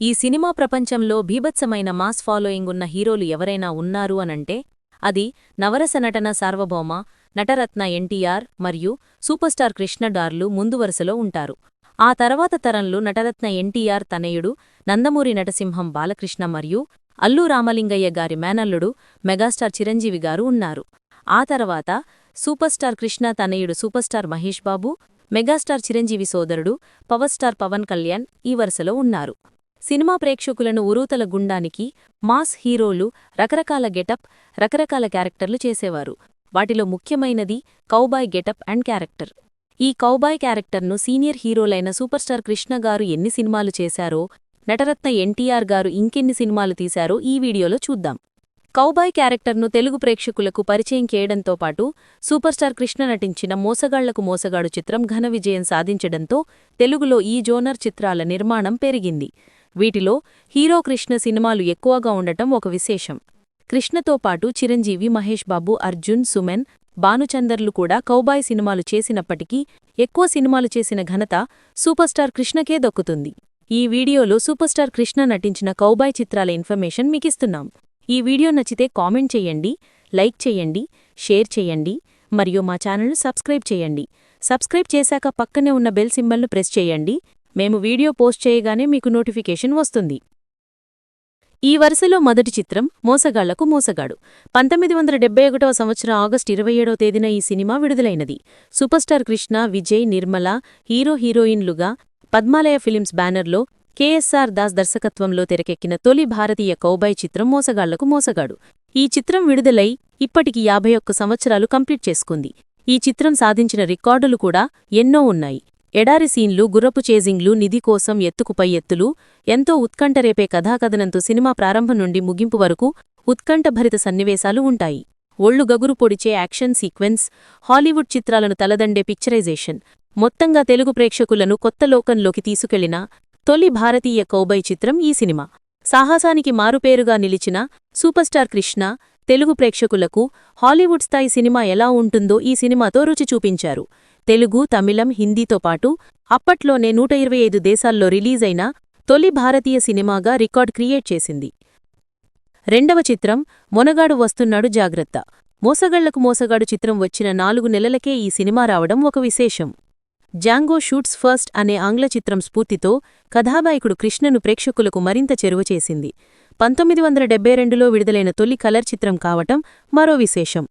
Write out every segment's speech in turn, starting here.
ఈ సినిమా ప్రపంచంలో భీభత్సమైన mass following ఉన్న హీరోలు ఎవరైనా ఉన్నారు అనంటే అది నవరస నటన సార్వభౌమ నటరత్న ఎన్టీఆర్ మరియు సూపర్ స్టార్ కృష్ణడార్లు ముందు వరుసలో ఉంటారు. ఆ తర్వాత తరంలో నటరత్న ఎన్టీఆర్ తనయుడు నందమూరి నటసింహం బాలకృష్ణ మరియు అల్లు రామలింగయ్య గారి మేనల్లుడు మెగాస్టార్ చిరంజీవి గారు ఉన్నారు. ఆ తర్వాత సూపర్ స్టార్ కృష్ణ తనయుడు super star Mahesh Babu megastar Chiranjeevi సోదరుడు పవర్ స్టార్ పవన్ కళ్యాణ్ ఈ వరుసలో ఉన్నారు. సినిమా ప్రేక్షకులను ఉరూతల గుండానికి మాస్ హీరోలు రకరకాల గెటప్ రకరకాల క్యారెక్టర్లు చేసేవారు. వాటిలో ముఖ్యమైనది కౌబాయ్ గెటప్ అండ్ క్యారెక్టర్. ఈ కౌబాయ్ క్యారెక్టర్ను సీనియర్ హీరోలైన సూపర్ స్టార్ కృష్ణ గారు ఎన్ని సినిమాలు చేశారో నటరత్న ఎన్టీఆర్ గారు ఇంకెన్ని సినిమాలు తీశారో ఈ వీడియోలో చూద్దాం. కౌబాయ్ క్యారెక్టర్ను తెలుగు ప్రేక్షకులకు పరిచయం చేయడంతో పాటు సూపర్ స్టార్ కృష్ణ నటించిన మోసగాళ్ళకు మోసగాడు చిత్రం ఘన విజయం సాధించడంతో తెలుగులో ఈ జోనర్ చిత్రాల నిర్మాణం పెరిగింది. వీటిలో హీరో కృష్ణ సినిమాలు ఎక్కువగా ఉండటం ఒక విశేషం. కృష్ణతో పాటు చిరంజీవి మహేష్ బాబు అర్జున్ సుమెన్ భానుచందర్లు కూడా కౌబాయ్ సినిమాలు చేసినప్పటికీ ఎక్కువ సినిమాలు చేసిన ఘనత సూపర్ స్టార్ కృష్ణకే దక్కుతుంది. ఈ వీడియోలో సూపర్ స్టార్ కృష్ణ నటించిన కౌబాయ్ చిత్రాల ఇన్ఫర్మేషన్ మీకిస్తున్నాం. ఈ వీడియో నచ్చితే కామెంట్ చేయండి లైక్ చేయండి షేర్ చేయండి మరియు మా ఛానల్ను సబ్స్క్రైబ్ చేయండి. సబ్స్క్రైబ్ చేశాక పక్కనే ఉన్న బెల్ సింబల్ను ప్రెస్ చేయండి. మేము వీడియో పోస్ట్ చేయగానే మీకు నోటిఫికేషన్ వస్తుంది. ఈ వరుసలో మొదటి చిత్రం మోసగాళ్ళకు మోసగాడు. పంతొమ్మిది వందల డెబ్బై ఒకటవ సంవత్సరం ఆగస్టు ఇరవై ఏడవ తేదీన ఈ cinema విడుదలైనది. Super star Krishna Vijaya Nirmala hero హీరోయిన్లుగా పద్మాలయ ఫిలిమ్స్ బ్యానర్లో కెఎస్ఆర్ దాస్ దర్శకత్వంలో తెరకెక్కిన తొలి భారతీయ కౌబాయ్ చిత్రం మోసగాళ్ళకు మోసగాడు. ఈ చిత్రం విడుదలై ఇప్పటికి యాభై ఒక్క సంవత్సరాలు కంప్లీట్ చేసుకుంది. ఈ చిత్రం సాధించిన రికార్డులు కూడా ఎన్నో ఉన్నాయి. ఎడారి సీన్లు గుర్రపు చేజింగ్లు నిధి కోసం ఎత్తుకుపై ఎత్తులు ఎంతో ఉత్కంఠరేపే కథాకథనంతో సినిమా ప్రారంభం నుండి ముగింపు వరకు ఉత్కంఠభరిత సన్నివేశాలు ఉంటాయి. ఒళ్ళు గగురు పొడిచే యాక్షన్ సీక్వెన్స్ హాలీవుడ్ చిత్రాలను తలదండే పిక్చరైజేషన్ మొత్తంగా తెలుగు ప్రేక్షకులను కొత్త లోకంలోకి తీసుకెళ్ళిన తొలి భారతీయ కౌబై చిత్రం ఈ సినిమా. సాహసానికి మారుపేరుగా నిలిచిన సూపర్ స్టార్ కృష్ణ తెలుగు ప్రేక్షకులకు హాలీవుడ్ స్థాయి సినిమా ఎలా ఉంటుందో ఈ సినిమాతో రుచి చూపించారు. తెలుగు తమిళం హిందీతో పాటు అప్పట్లోనే నూట ఇరవై ఐదు దేశాల్లో రిలీజైన తొలి భారతీయ సినిమాగా రికార్డ్ క్రియేట్ చేసింది. రెండవ చిత్రం మొనగాడు వస్తున్నాడు జాగ్రత్త మోసగళ్ళకు మోసగాడు చిత్రం వచ్చిన నాలుగు నెలలకే ఈ సినిమా రావడం ఒక విశేషం. జాంగో షూట్స్ ఫస్ట్ అనే ఆంగ్ల చిత్రం స్ఫూర్తితో కథాబాయకుడు కృష్ణను ప్రేక్షకులకు మరింత చెరువ చేసింది. పంతొమ్మిది వందల డెబ్బై రెండులో విడుదలైన తొలి కలర్ చిత్రం కావటం మరో విశేషం.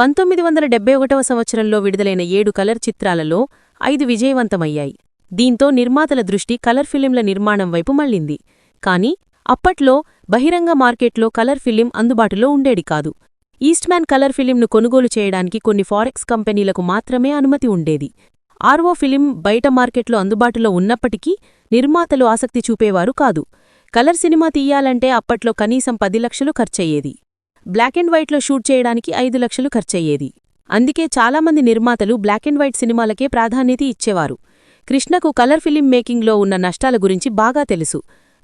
పంతొమ్మిది వందల డెబ్బై ఒకటవ సంవత్సరంలో విడుదలైన ఏడు కలర్ చిత్రాలలో ఐదు విజయవంతమయ్యాయి. దీంతో నిర్మాతల దృష్టి కలర్ ఫిలింల నిర్మాణం వైపు మళ్ళింది కాని అప్పట్లో బహిరంగ మార్కెట్లో కలర్ ఫిలిం అందుబాటులో ఉండేది కాదు. ఈస్ట్మ్యాన్ కలర్ ఫిలింను కొనుగోలు చేయడానికి కొన్ని ఫారెక్స్ కంపెనీలకు మాత్రమే అనుమతి ఉండేది. ఆర్వో ఫిలిం బయట మార్కెట్లో అందుబాటులో ఉన్నప్పటికీ నిర్మాతలు ఆసక్తి చూపేవారు కాదు. కలర్ సినిమా తీయాలంటే అప్పట్లో కనీసం పది లక్షలు ఖర్చయ్యేది. బ్లాక్ అండ్ వైట్లో షూట్ చేయడానికి ఐదు లక్షలు ఖర్చయ్యేది. అందుకే చాలామంది నిర్మాతలు బ్లాక్ అండ్ వైట్ సినిమాలకే ప్రాధాన్యత ఇచ్చేవారు. కృష్ణకు కలర్ ఫిలిం మేకింగ్లో ఉన్న నష్టాల గురించి బాగా తెలుసు.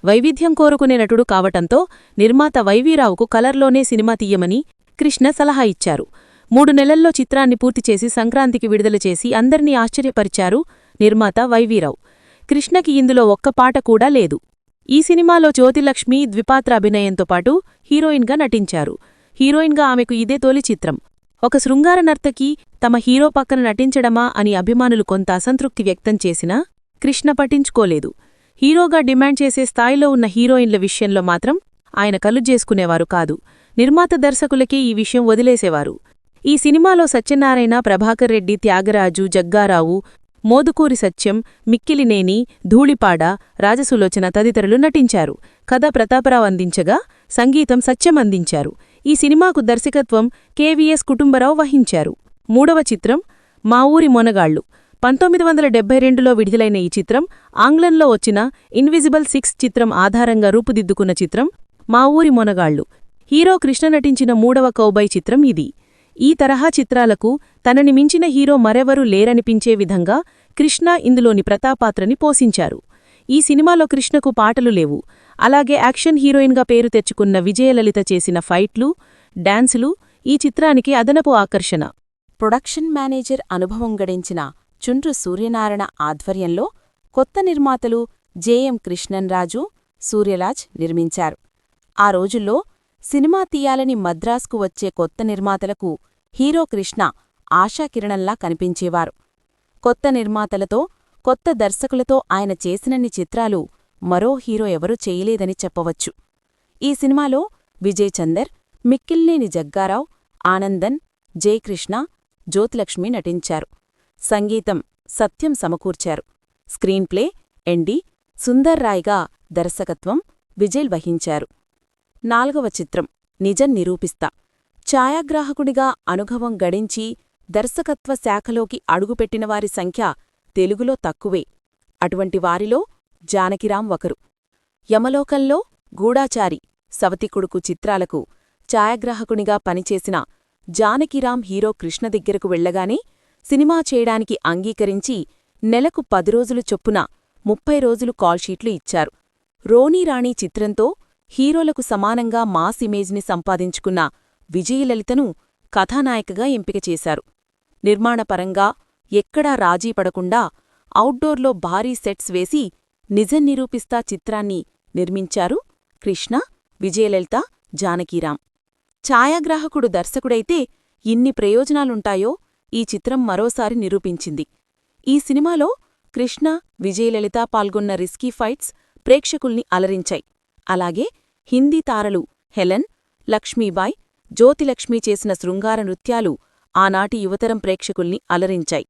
వైవిధ్యం కోరుకునే నటుడు కావటంతో నిర్మాత వైవీరావుకు కలర్లోనే సినిమా తీయమని కృష్ణ సలహా ఇచ్చారు. మూడు నెలల్లో చిత్రాన్ని పూర్తిచేసి సంక్రాంతికి విడుదల చేసి అందర్నీ ఆశ్చర్యపరిచారు నిర్మాత వైవీరావు. కృష్ణకి ఇందులో ఒక్క పాట కూడా లేదు. ఈ సినిమాలో జ్యోతిలక్ష్మి ద్విపాత్ర అభినయంతో పాటు హీరోయిన్గా నటించారు. హీరోయిన్గా ఆమెకు ఇదే తొలి చిత్రం. ఒక శృంగార నర్తకి తమ హీరో పక్కన నటించడమా అని అభిమానులు కొంత అసంతృప్తి వ్యక్తం చేసినా కృష్ణ పట్టించుకోలేదు. హీరోగా డిమాండ్ చేసే స్థాయిలో ఉన్న హీరోయిన్ల విషయంలో మాత్రం ఆయన కలు చేసుకునేవారు కాదు. నిర్మాత దర్శకులకే ఈ విషయం వదిలేసేవారు. ఈ సినిమాలో సత్యనారాయణ ప్రభాకర్ రెడ్డి త్యాగరాజు జగ్గారావు మోదుకూరి సత్యం మిక్కిలినేని ధూళిపాడ రాజసులోచన తదితరులు నటించారు. కథ ప్రతాపరావు అందించగా సంగీతం సత్యం అందించారు. ఈ సినిమాకు దర్శకత్వం కెవిఎస్ కుటుంబరావు వహించారు. మూడవ చిత్రం మా ఊరి మొనగాళ్ళు పంతొమ్మిది వందల డెబ్బై రెండులో విడుదలైన ఈ చిత్రం ఆంగ్లంలో వచ్చిన ఇన్విజిబుల్ సిక్స్ చిత్రం ఆధారంగా రూపుదిద్దుకున్న చిత్రం మా ఊరి మొనగాళ్ళు హీరో కృష్ణ నటించిన మూడవ కౌబై చిత్రం ఇది. ఈ తరహా చిత్రాలకు తనని మించిన హీరో మరెవరూ లేరనిపించే విధంగా కృష్ణ ఇందులోని ప్రతాపాత్రని పోషించారు. ఈ సినిమాలో కృష్ణకు పాటలు లేవు. అలాగే యాక్షన్ హీరోయిన్గా పేరు తెచ్చుకున్న విజయలలిత చేసిన ఫైట్లు డాన్సులు ఈ చిత్రానికి అదనపు ఆకర్షణ. ప్రొడక్షన్ మేనేజర్ అనుభవం గడించిన చుండ్రు సూర్యనారాయణ ఆధ్వర్యంలో కొత్త నిర్మాతలు జేఎం కృష్ణన్రాజు సూర్యరాజ్ నిర్మించారు. ఆ రోజుల్లో సినిమా తీయాలని మద్రాస్కు వచ్చే కొత్త నిర్మాతలకు హీరో కృష్ణ ఆశాకిరణంలా కనిపించేవారు. కొత్త నిర్మాతలతో కొత్త దర్శకులతో ఆయన చేసినన్ని చిత్రాలు మరో హీరో ఎవరూ చేయలేదని చెప్పవచ్చు. ఈ సినిమాలో విజయ్ చందర్ మిక్కిల్నేని జగ్గారావు ఆనందన్ జయకృష్ణ జ్యోతిలక్ష్మి నటించారు. సంగీతం సత్యం సమకూర్చారు. స్క్రీన్ ప్లే ఎండి సుందర్ రాయ్గా దర్శకత్వం విజయ్ వహించారు. నాల్గవ చిత్రం నిజం నిరూపిస్తా. ఛాయాగ్రాహకుడిగా అనుభవం గడించి దర్శకత్వ శాఖలోకి అడుగుపెట్టినవారి సంఖ్య తెలుగులో తక్కువే. అటువంటి వారిలో జానకిరాం ఒకరు. యమలోకంలో గూడాచారి సవతికుడుకు చిత్రాలకు ఛాయాగ్రాహకునిగా పనిచేసిన జానకిరాం హీరో కృష్ణ దగ్గరకు వెళ్ళగానే సినిమా చేయడానికి అంగీకరించి నెలకు పది రోజులు చొప్పున ముప్పై రోజులు కాల్షీట్లు ఇచ్చారు. రోనీరాణి చిత్రంతో హీరోలకు సమానంగా మాస్ ఇమేజ్ని సంపాదించుకున్న విజయలలితను కథానాయికగా ఎంపిక చేశారు. నిర్మాణపరంగా ఎక్కడా రాజీ పడకుండా ఔట్డోర్లో భారీ సెట్స్ వేసి నిజం నిరూపిస్తా చిత్రాన్ని నిర్మించారు కృష్ణ విజయలలిత జానకీరాం ఛాయాగ్రాహకుడు దర్శకుడైతే ఇన్ని ప్రయోజనాలుంటాయో ఈ చిత్రం మరోసారి నిరూపించింది. ఈ సినిమాలో కృష్ణ విజయలలిత పాల్గొన్న రిస్కీ ఫైట్స్ ప్రేక్షకుల్ని అలరించాయి. అలాగే హిందీ తారలు హెలెన్ లక్ష్మీబాయ్ జ్యోతిలక్ష్మి చేసిన శృంగార నృత్యాలు ఆనాటి యువతరం ప్రేక్షకుల్ని అలరించాయి.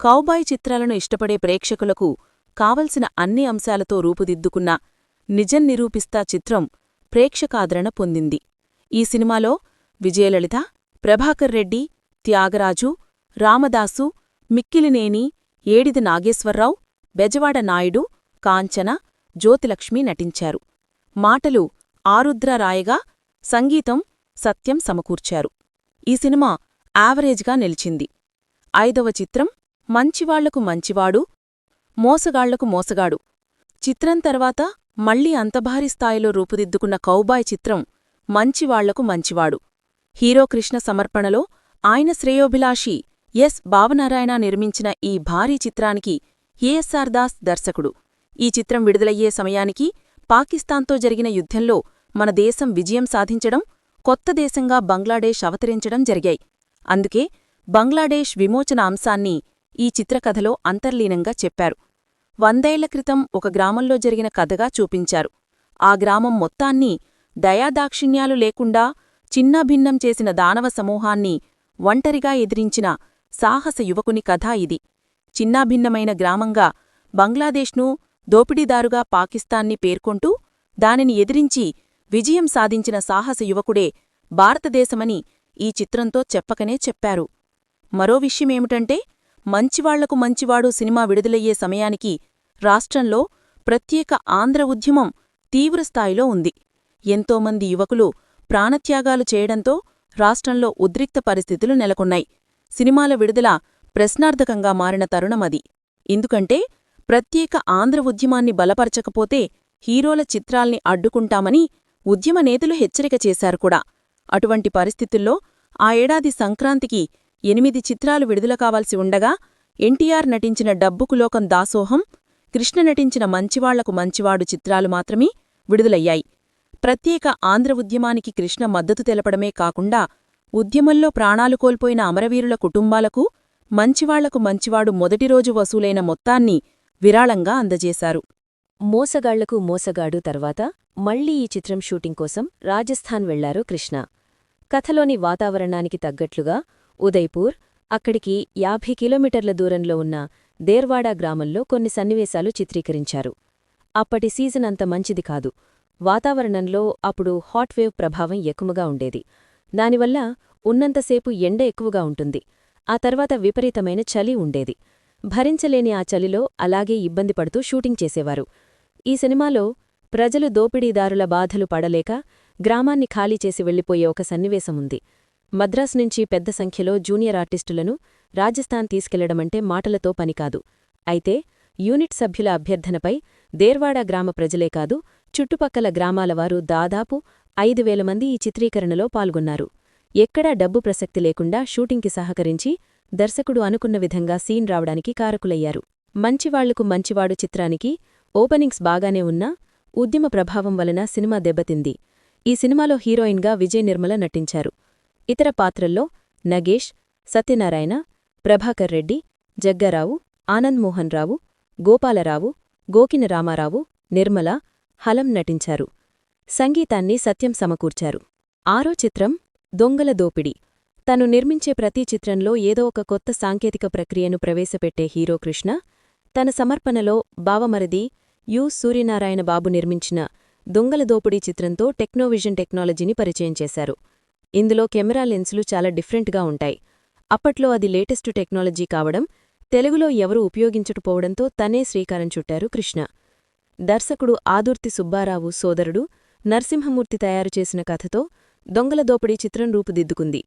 కౌబాయ్ చిత్రాలను ఇష్టపడే ప్రేక్షకులకు కావలసిన అన్ని అంశాలతో రూపుదిద్దుకున్న నిజం నిరూపిస్తా చిత్రం ప్రేక్షకాదరణ పొందింది. ఈ సినిమాలో విజయలలిత ప్రభాకర్ రెడ్డి త్యాగరాజు రామదాసు మిక్కిలినేని ఏడిది నాగేశ్వరరావు బెజవాడ నాయుడు కాంచన జ్యోతిలక్ష్మి నటించారు. మాటలు ఆరుద్ర రాయగా సంగీతం సత్యం సమకూర్చారు. ఈ సినిమా యావరేజ్గా నిలిచింది. ఐదవ చిత్రం మంచివాళ్ళకు మంచివాడు మోసగాళ్ళకు మోసగాడు. చిత్రం తర్వాత మళ్ళీ అంతభారీ స్థాయిలో రూపుదిద్దుకున్న కౌబాయ్ చిత్రం మంచివాళ్ళకు మంచివాడు. హీరో కృష్ణ సమర్పణలో ఆయన శ్రేయోభిలాషి ఎస్ భావనారాయణ నిర్మించిన ఈ భారీ చిత్రానికి ఏఎస్ఆర్ దాస్ దర్శకుడు? ఈ చిత్రం విడుదలయ్యే సమయానికి పాకిస్తాన్తో జరిగిన యుద్ధంలో మన దేశం విజయం సాధించడం కొత్త దేశంగా బంగ్లాదేశ్ అవతరించడం జరిగాయి. అందుకే బంగ్లాదేశ్ విమోచన అంశాన్ని ఈ చిత్రకథలో అంతర్లీనంగా చెప్పారు. వందేళ్ళ క్రితం ఒక గ్రామంలో జరిగిన కథగా చూపించారు. ఆ గ్రామం మొత్తాన్ని దయాదాక్షిణ్యాలు లేకుండా చిన్నాభిన్నం చేసిన దానవ సమూహాన్ని ఒంటరిగా ఎదిరించిన సాహస యువకుని కథ ఇది. చిన్నాభిన్నమైన గ్రామంగా బంగ్లాదేశ్ను దోపిడీదారుగా పాకిస్తాన్ని పేర్కొంటూ దానిని ఎదిరించి విజయం సాధించిన సాహస యువకుడే భారతదేశమని ఈ చిత్రంతో చెప్పకనే చెప్పారు. మరో విషయమేమిటంటే మంచివాళ్ళకు మంచివాడు సినిమా విడుదలయ్యే సమయానికి రాష్ట్రంలో ప్రత్యేక ఆంధ్ర ఉద్యమం తీవ్రస్థాయిలో ఉంది. ఎంతోమంది యువకులు ప్రాణత్యాగాలు చేయడంతో రాష్ట్రంలో ఉద్రిక్త పరిస్థితులు నెలకొన్నాయి. సినిమాల విడుదల ప్రశ్నార్థకంగా మారిన తరుణమది ఎందుకంటే ప్రత్యేక ఆంధ్ర ఉద్యమాన్ని బలపరచకపోతే హీరోల చిత్రాల్ని అడ్డుకుంటామని ఉద్యమ నేతలు హెచ్చరిక చేశారు కూడా. అటువంటి పరిస్థితుల్లో ఆ ఏడాది సంక్రాంతికి ఎనిమిది చిత్రాలు విడుదల కావాల్సి ఉండగా ఎన్టీఆర్ నటించిన డబ్బుకులోకం దాసోహం కృష్ణ నటించిన మంచివాళ్ళకు మంచివాడు చిత్రాలు మాత్రమే విడుదలయ్యాయి. ప్రత్యేక ఆంధ్ర ఉద్యమానికి కృష్ణ మద్దతు తెలపడమే కాకుండా ఉద్యమంలో ప్రాణాలు కోల్పోయిన అమరవీరుల కుటుంబాలకు మంచివాళ్ళకు మంచివాడు మొదటిరోజు వసూలైన మొత్తాన్ని విరాళంగా అందజేశారు. మోసగాళ్ళకు మోసగాడు తర్వాత మళ్ళీ ఈ చిత్రం షూటింగ్ కోసం రాజస్థాన్ వెళ్ళారు కృష్ణ. కథలోని వాతావరణానికి తగ్గట్లుగా ఉదయ్పూర్ అక్కడికి యాభై కిలోమీటర్ల దూరంలో ఉన్న దేర్వాడా గ్రామంలో కొన్ని సన్నివేశాలు చిత్రీకరించారు. అప్పటి సీజన్ అంత మంచిది కాదు. వాతావరణంలో అప్పుడు హాట్ వేవ్ ప్రభావం ఎక్కువగా ఉండేది. దానివల్ల ఉన్నంతసేపు ఎండ ఎక్కువగా ఉంటుంది. ఆ తర్వాత విపరీతమైన చలి ఉండేది. భరించలేని ఆ చలిలో అలాగే ఇబ్బంది పడుతూ షూటింగ్ చేసేవారు. ఈ సినిమాలో ప్రజలు దోపిడీదారుల బాధలు పడలేక గ్రామాన్ని ఖాళీ చేసి వెళ్ళిపోయే ఒక సన్నివేశముంది మద్రాస్ నుంచి పెద్ద సంఖ్యలో జూనియర్ ఆర్టిస్టులను రాజస్థాన్ తీసుకెళ్ళడమంటే మాటలతో పనికాదు. అయితే యూనిట్ సభ్యుల అభ్యర్థనపై దేర్వాడ గ్రామ ప్రజలే కాదు చుట్టుపక్కల గ్రామాలవారు దాదాపు ఐదు వేల మంది ఈ చిత్రీకరణలో పాల్గొన్నారు. ఎక్కడా డబ్బు ప్రసక్తి లేకుండా షూటింగ్కి సహకరించి దర్శకుడు అనుకున్న విధంగా సీన్ రావడానికి కారకులయ్యారు. మంచివాళ్ళకు మంచివాడు చిత్రానికి ఓపెనింగ్స్ బాగానే ఉన్నా ఉద్యమ ప్రభావం వలన సినిమా దెబ్బతింది. ఈ సినిమాలో హీరోయిన్గా విజయ్ నిర్మల నటించారు. ఇతర పాత్రల్లో నగేష్ సత్యనారాయణ ప్రభాకర్ రెడ్డి జగ్గారావు ఆనంద్ మోహన్ రావు గోపాలరావు గోకిన రామారావు నిర్మల హలం నటించారు. సంగీతాన్ని సత్యం సమకూర్చారు. ఆరో చిత్రం దొంగల దోపిడి. తను నిర్మించే ప్రతి చిత్రంలో ఏదో ఒక కొత్త సాంకేతిక ప్రక్రియను ప్రవేశపెట్టే హీరో కృష్ణ తన సమర్పణలో బావమరిది యు. సూర్యనారాయణ బాబు నిర్మించిన దొంగల దోపిడీ చిత్రంతో టెక్నోవిజన్ టెక్నాలజీని పరిచయం చేశారు. ఇందులో కెమెరా లెన్సులు చాలా డిఫరెంట్గా ఉంటాయి. అప్పట్లో అది లేటెస్టు టెక్నాలజీ కావడం తెలుగులో ఎవరూ ఉపయోగించకపోవడంతో తనే శ్రీకారం చుట్టారు కృష్ణ. దర్శకుడు ఆదుర్తి సుబ్బారావు సోదరుడు నరసింహమూర్తి తయారుచేసిన కథతో దొంగల దోపిడీ చిత్రం రూపుదిద్దుకుంది.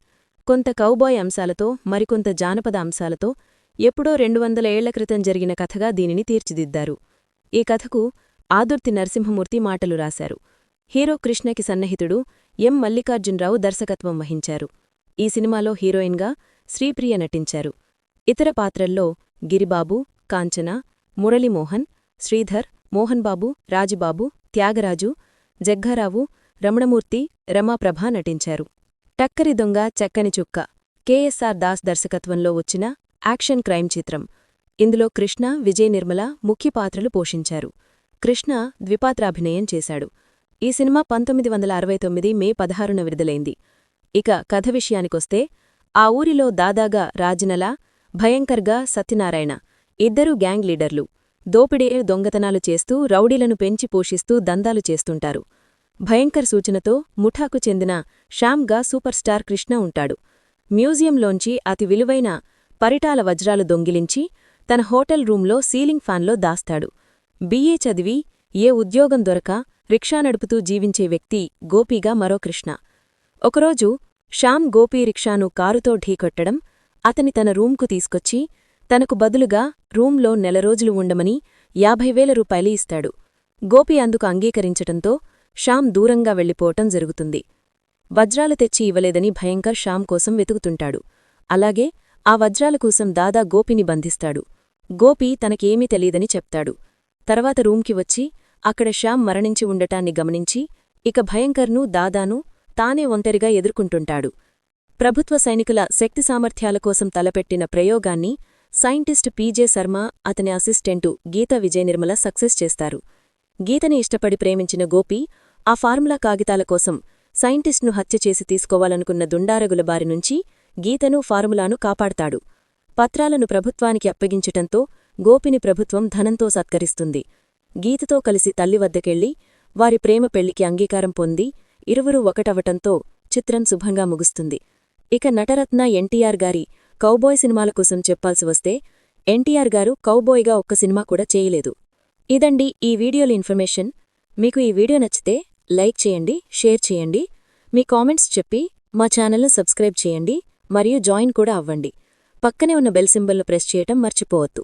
కొంత కౌబాయ్ అంశాలతో మరికొంత జానపద అంశాలతో ఎప్పుడో రెండు వందల ఏళ్ళ క్రితం జరిగిన కథగా దీనిని తీర్చిదిద్దారు. ఈ కథకు ఆదుర్తి నరసింహమూర్తి మాటలు రాశారు. హీరో కృష్ణకి సన్నిహితుడు ఎం. మల్లికార్జునరావు దర్శకత్వం వహించారు. ఈ సినిమాలో హీరోయిన్గా శ్రీప్రియ నటించారు. ఇతర పాత్రల్లో గిరిబాబు కాంచన మురళీమోహన్ శ్రీధర్ మోహన్బాబు రాజుబాబు త్యాగరాజు జగ్గారావు రమణమూర్తి రమాప్రభ నటించారు. టక్కరి దొంగ చక్కని చుక్క. కేఎస్ఆర్ దాస్ దర్శకత్వంలో వచ్చిన యాక్షన్ క్రైమ్ చిత్రం. ఇందులో కృష్ణ విజయ్ నిర్మల ముఖ్య పాత్రలు పోషించారు. కృష్ణ ద్విపాత్రాభినయం చేశాడు. ఈ సినిమా పంతొమ్మిది వందల అరవై తొమ్మిది మే పదహారున విడుదలైంది. ఇక కథ విషయానికొస్తే ఆ ఊరిలో దాదాగా రాజనల భయంకర్గా సత్యనారాయణ ఇద్దరూ గ్యాంగ్ లీడర్లు దోపిడే దొంగతనాలు చేస్తూ రౌడీలను పెంచి పోషిస్తూ దందాలు చేస్తుంటారు. భయంకర్ సూచనతో ముఠాకు చెందిన శ్యామ్గా సూపర్ స్టార్ కృష్ణ ఉంటాడు. మ్యూజియంలోంచి అతి విలువైన పరిటాల వజ్రాలు దొంగిలించి తన హోటల్ రూంలో సీలింగ్ ఫ్యాన్లో దాస్తాడు. బిఏ చదివి ఏ ఉద్యోగం దొరక రిక్షా నడుపుతూ జీవించే వ్యక్తి గోపీగా మరో కృష్ణ. ఒకరోజు శ్యామ్ గోపీ రిక్షాను కారుతో ఢీకొట్టడం అతని తన రూంకు తీసుకొచ్చి తనకు బదులుగా రూంలో నెలరోజులు ఉండమని యాభై వేల రూపాయలు ఇస్తాడు. గోపి అందుకు అంగీకరించటంతో షామ్ దూరంగా వెళ్ళిపోవటం జరుగుతుంది. వజ్రాలు తెచ్చి ఇవ్వలేదని భయంకర్ షామ్ కోసం వెతుకుతుంటాడు. అలాగే ఆ వజ్రాల కోసం దాదా గోపిని బంధిస్తాడు. గోపి తనకేమీ తెలీదని చెప్తాడు. తర్వాత రూంకి వచ్చి అక్కడ శ్యామ్ మరణించి ఉండటాన్ని గమనించి ఇక భయంకర్ను దాదాను తానే ఒంటరిగా ఎదుర్కొంటుంటాడు. ప్రభుత్వ సైనికుల శక్తి సామర్థ్యాల కోసం తలపెట్టిన ప్రయోగాన్ని సైంటిస్ట్ పీజే శర్మ అతని అసిస్టెంటు గీత విజయనిర్మల సక్సెస్ చేస్తారు. గీతని ఇష్టపడి ప్రేమించిన గోపి ఆ ఫార్ములా కాగితాల కోసం సైంటిస్ట్ను హత్య చేసి తీసుకోవాలనుకున్న దుండారగుల బారినుంచి గీతను ఫార్ములాను కాపాడతాడు. పత్రాలను ప్రభుత్వానికి అప్పగించటంతో గోపిని ప్రభుత్వం ధనంతో సత్కరిస్తుంది. గీతతో కలిసి తల్లి వద్దకెళ్ళి వారి ప్రేమ పెళ్ళికి అంగీకారం పొంది ఇరువురు ఒకటవటంతో చిత్రం శుభంగా ముగుస్తుంది. ఇక నటరత్న ఎన్టీఆర్ గారి కౌబాయ్ సినిమాల కోసం చెప్పాల్సి వస్తే ఎన్టీఆర్ గారు కౌబాయ్గా ఒక్క సినిమా కూడా చేయలేదు. ఇదండి ఈ వీడియోలు ఇన్ఫర్మేషన్. మీకు ఈ వీడియో నచ్చితే లైక్ చేయండి షేర్ చేయండి. మీ కామెంట్స్ చెప్పి మా ఛానల్ను సబ్స్క్రైబ్ చేయండి మరియు జాయిన్ కూడా అవ్వండి. పక్కనే ఉన్న బెల్ సింబల్ను ప్రెస్ చేయటం మర్చిపోవద్దు.